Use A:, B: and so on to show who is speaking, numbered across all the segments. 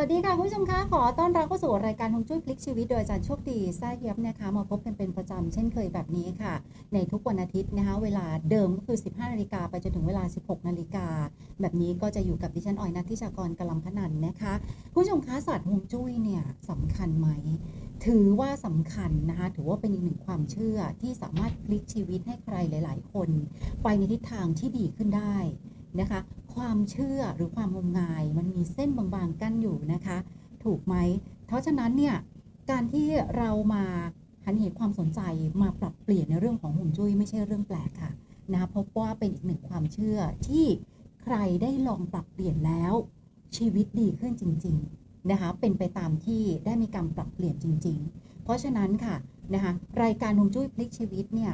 A: วัสดีค่ะ คุณผู้ชมคะขอต้อนรับเข้าสู่รายการฮวงจุ้ยพลิกชีวิตโดยอาจารย์โชคดีแซ่เยียบนะคะมาพบกันเป็นประจำเช่นเคยแบบนี้ค่ะ ในทุกวันอาทิตย์นะคะเวลาเดิมก็คือ 15 นาฬิกาไปจนถึงเวลา 16 นาฬิกา แบบนี้ก็จะอยู่กับดิฉันออยนัททิชากรกำลัมพนันนะคะคุณผู้ชมคะศาสตร์ฮวงจุ้ยเนี่ยสำคัญไหม ถือว่าสำคัญนะคะถือว่าเป็นอีกหนึ่งความเชื่อที่สามารถพลิกชีวิตให้ใครหลาย ๆ คน ไปในทิศทางที่ดีขึ้นได้ นะคะ ความเชื่อหรือความงมงาย มันมีเส้นบางๆกั้นอยู่นะคะ ถูกไหมเพราะฉะนั้นเนี่ยการที่เรามาหันเหความสนใจมาปรับเปลี่ยนในเรื่องของห่วงจุ้ยไม่ใช่เรื่องแปลกค่ะนะคะพบว่าเป็นอีกหนึ่งความเชื่อที่ใครได้ลองปรับเปลี่ยนแล้ว ชีวิตดีขึ้นจริง ๆนะคะ เป็นไปตามที่ได้มีการปรับเปลี่ยนจริง ๆ เพราะฉะนั้นค่ะนะคะรายการฮวงจุ้ยพลิกชีวิตเนี่ย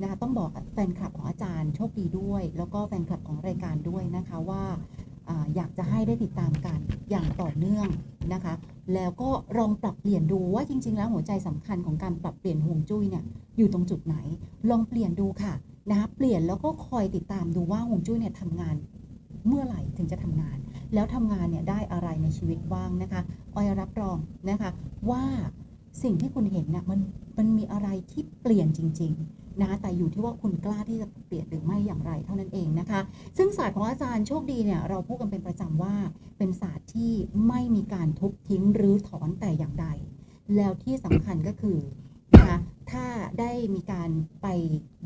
A: นะคะต้องบอกแฟนคลับของอาจารย์โชคดีด้วย แล้วก็แฟนคลับของรายการด้วยนะคะว่าอยากจะให้ได้ติดตามกันอย่างต่อเนื่องนะคะ แล้วก็ลองปรับเปลี่ยนดูว่าจริง ๆ แล้วหัวใจสำคัญของการปรับเปลี่ยนห่วงจุ้ยเนี่ยอยู่ตรงจุดไหน ลองเปลี่ยนดูค่ะนะคะเปลี่ยนแล้วก็คอยติดตามดูว่าห่วงจุ้ยเนี่ยทำงานเมื่อไหร่ถึงจะทำงาน แล้วทำงานเนี่ยได้อะไรในชีวิตบ้างนะคะออยรับรองนะคะว่า สิ่งที่คุณเห็นน่ะมันมันมีอะไรที่เปลี่ยนจริง ๆนะคะแต่อยู่ที่ว่าคุณกล้าที่จะเปลี่ยนหรือไม่อย่างไรเท่านั้นเองนะคะ ซึ่งศาสตร์ของอาจารย์โชคดีเนี่ยเราพูดกันเป็นประจำว่าเป็นศาสตร์ที่ไม่มีการทุบทิ้งหรือถอนแต่อย่างใด แล้วที่สำคัญก็คือนะคะถ้าได้มีการไป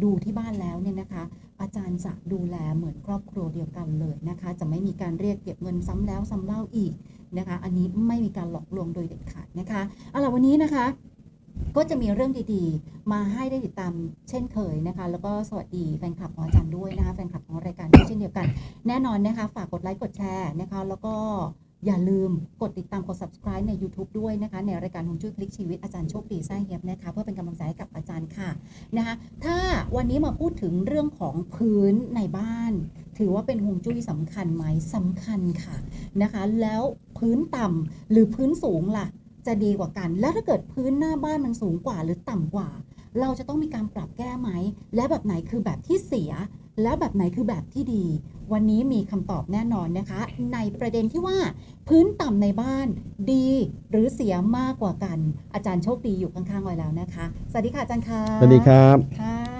A: ดูที่บ้านแล้วเนี่ยนะคะ อาจารย์จะดูแลเหมือนครอบครัวเดียวกันเลยนะคะ จะไม่มีการเรียกเก็บเงินซ้ำแล้วซ้ำเล่าอีก นะคะ อันนี้ไม่มีการหลอกลวงโดยเด็ดขาดนะคะเอาล่ะวันนี้นะคะ ก็จะมีเรื่องดีๆ มาให้ได้ติดตามเช่นเคยนะคะ แล้วก็สวัสดีแฟนคลับของอาจารย์ด้วยนะคะแฟนคลับของรายการด้วยเช่นเดียวกัน แน่นอนนะคะ ฝากกดไลค์กดแชร์นะคะ แล้วก็อย่าลืมกดติดตามกด subscribe ใน YouTube ด้วยนะคะ ในรายการฮวงจุ้ยพลิกชีวิตอาจารย์โชคดีไส้เฮียบนะคะ เพื่อเป็นกำลังใจให้กับอาจารย์ค่ะนะคะ ถ้าวันนี้มาพูดถึงเรื่องของพื้นในบ้าน ถือว่าเป็นฮวงจุ้ยสำคัญไหมสำคัญค่ะนะคะ แล้วพื้นต่ำหรือพื้นสูงล่ะ จะดีกว่ากัน แล้วถ้าเกิดพื้นหน้าบ้านมันสูงกว่าหรือต่ำกว่า เราจะต้องมีการปรับแก้ไหม และแบบไหนคือแบบที่เสีย แล้วแบบไหนคือแบบที่ดี วันนี้มีคำตอบแน่นอนนะคะ ในประเด็นที่ว่า พื้นต่ำในบ้านดีหรือเสียมากกว่ากัน อาจารย์โชคดีอยู่ข้างๆไว้แล้วนะคะ สวัสดีค่ะอาจารย์ค่ะ
B: สวัสดีครับ
A: ค่ะ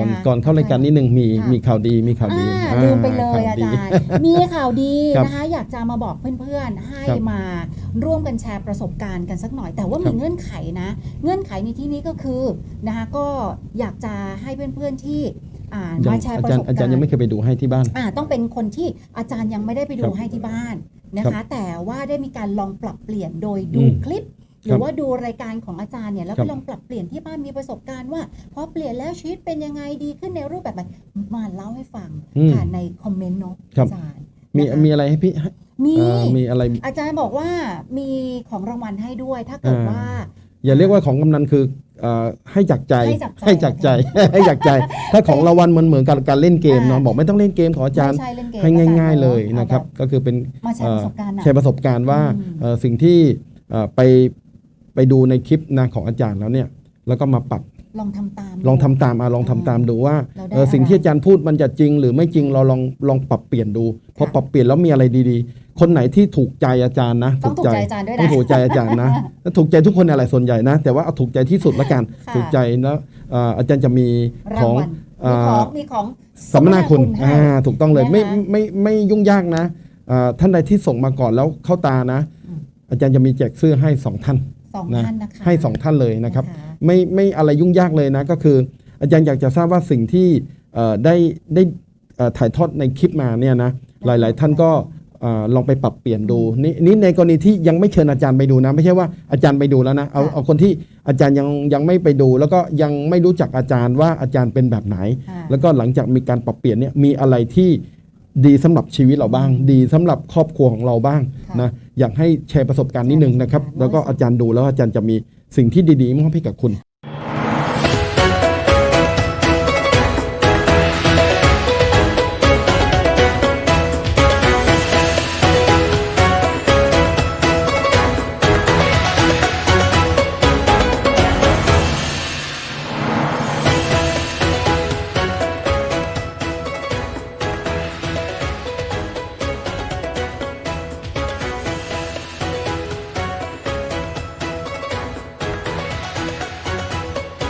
B: ก่อน
A: นะคะ
B: ก่อนเข้ารายการนิดนึงมี
A: ค่ะ
B: มีข่าวดีมีข่าวดี
A: อ่า
B: อ่า
A: ลืมไปเลย
B: ข่ว
A: อา
B: ดี
A: จารย์ มีข่าวดี
B: ครับ
A: นะคะ อยากจะมาบอกเพื่อนๆ ให้
B: ครับ
A: มาร่วมกันแชร์ประสบการณ์กันสักหน่อย แต่ว่า
B: ครั
A: มี
B: บ
A: เงื่อนไขนะ เงื่อนไขในที่นี้ก็คือนะคะก็อยากจะให้เพื่อนๆที่อ่า
B: ยั
A: มางแชร์
B: อา
A: ประ
B: จาร
A: ส
B: ย์
A: บ
B: อาจาร
A: การ
B: ย์ยัง
A: ณ์
B: ไม่เคยไปดูให้ที่บ้าน
A: อ่าต้องเป็นคนที่อาจารย์ยังไม่ได้ไปดู
B: ครับ
A: ให้ที่บ้านนะ
B: ครั
A: คะ
B: บ
A: แต่ว่าได้มีการลองปรับเปลี่ยนโดยดู
B: อืม
A: คลิป ห
B: ค
A: รื
B: รั
A: อบว่าดูรายการของอาจารย์เนี่ยแล้ว
B: ครั
A: ก็
B: บ
A: ลองปรับเปลี่ยนที่บ้านมีประสบการณ์ว่าพอเปลี่ยนแล้วชีวิตเป็นยังไงดีขึ้นในรูปแบบไหนมาเล่าให้ฟัง
B: อืม
A: ค่ะในคอมเมนต์เนาะ
B: ครับ
A: อาจารย์
B: มี
A: นะคะ
B: มีอะไรให้พี่ให้
A: มี
B: เอ่อมีอะไร
A: อาจารย์บอกว่ามีของรางวัลให้ด้วยถ้าเกิด
B: อ่า
A: ว่า
B: อย่าเรียกว่าของกำนันคือเอ่อให้จากใจ
A: ให้จากใจ
B: ให้จากใจให้จากใจ ถ้าของรางวัลมันเหมือนกับการเล่นเกมเนาะบอกไม่ต้องเล่นเกมของอาจารย์
A: ไม่ใช่เล่นเกม
B: ให้
A: อจร
B: ง่าย ๆเลย
A: อา
B: นะครับ
A: แก็
B: คือเป็น
A: มาแชร์ประสบการณ์อะ
B: แชร์ประสบการณ์ว่า
A: อืม
B: เอ่อสิ่งที่เอ่อไปไป ดูในคลิปนะของอาจารย์แล้วเนี่ยแล้วก็มาปรับ
A: ลองทำตาม
B: ลองทำตามอะลองทำตามดูว่า
A: เราได้
B: เออสิ่ง
A: อะไร
B: ที่อาจารย์พูดมันจะจริง หรือไม่จริงเราลองลองปรับเปลี่ยนดูพอ
A: ค่ะ
B: ปรับเปลี่ยนแล้วมีอะไรดีๆ คนไหนที่ถูกใจอาจารย์นะ
A: ต้องถูกใจอาจารย์ด้วยนะ
B: ต้องถูกใจอาจารย์นะแล้วถูกใจทุกคนอะไรส่วนใหญ่นะ แต่ว่าเอาถูกใจที่สุดละกัน
A: ค่ะ
B: ถูกใจแล้วเอ่ออาจารย์จะมีข
A: ราง
B: อง
A: วัล
B: เอ่
A: มีของ
B: อ
A: มีของ
B: สัมมนาคุณ
A: ให้
B: อ่าถูกต้องเลย
A: นะคะ
B: ไม่ไม่ไม่ยุ่งยากนะเอ่อท่านใดที่ส่งมาก่อนแล้วเข้าตานะ
A: อืม
B: อาจารย์จะมีแจกเสื้อให้สองท่าน
A: สอง
B: นะ
A: ท่านนะคะ
B: ให้สองท่านเลยนะครับ
A: นะคะ
B: ไม่ไม่อะไรยุ่งยากเลยนะก็คือ อาจารย์อยากจะทราบว่าสิ่งที่เอ่อได้ได้เอ่อถ่ายทอดในคลิปมาเนี่ยนะหลาย ๆ ท่านก็เอ่อลองไปปรับเปลี่ยนดูนี่นี่ในกรณีที่ยังไม่เชิญอาจารย์ไปดูนะ ไม่ใช่ว่าอาจารย์ไปดูแล้วนะเอา
A: ค่ะ
B: เอาคนที่อาจารย์ยังยังไม่ไปดู แล้วก็ยังไม่รู้จักอาจารย์ว่าอาจารย์เป็นแบบไหน
A: ค่ะ
B: แล้วก็หลังจากมีการปรับเปลี่ยนเนี่ยมีอะไรที่ดีสำหรับชีวิตเราบ้าง ดีสำหรับครอบครัวของเราบ้าง
A: ค่ะ
B: นะอยากให้แชร์ประสบการณ์นิดนึงนะครับ
A: แชร์ประสบการณ์
B: แล้วก็อาจารย์ดูแล้วอาจารย์จะมีสิ่งที่ดีๆมอบให้กับคุณ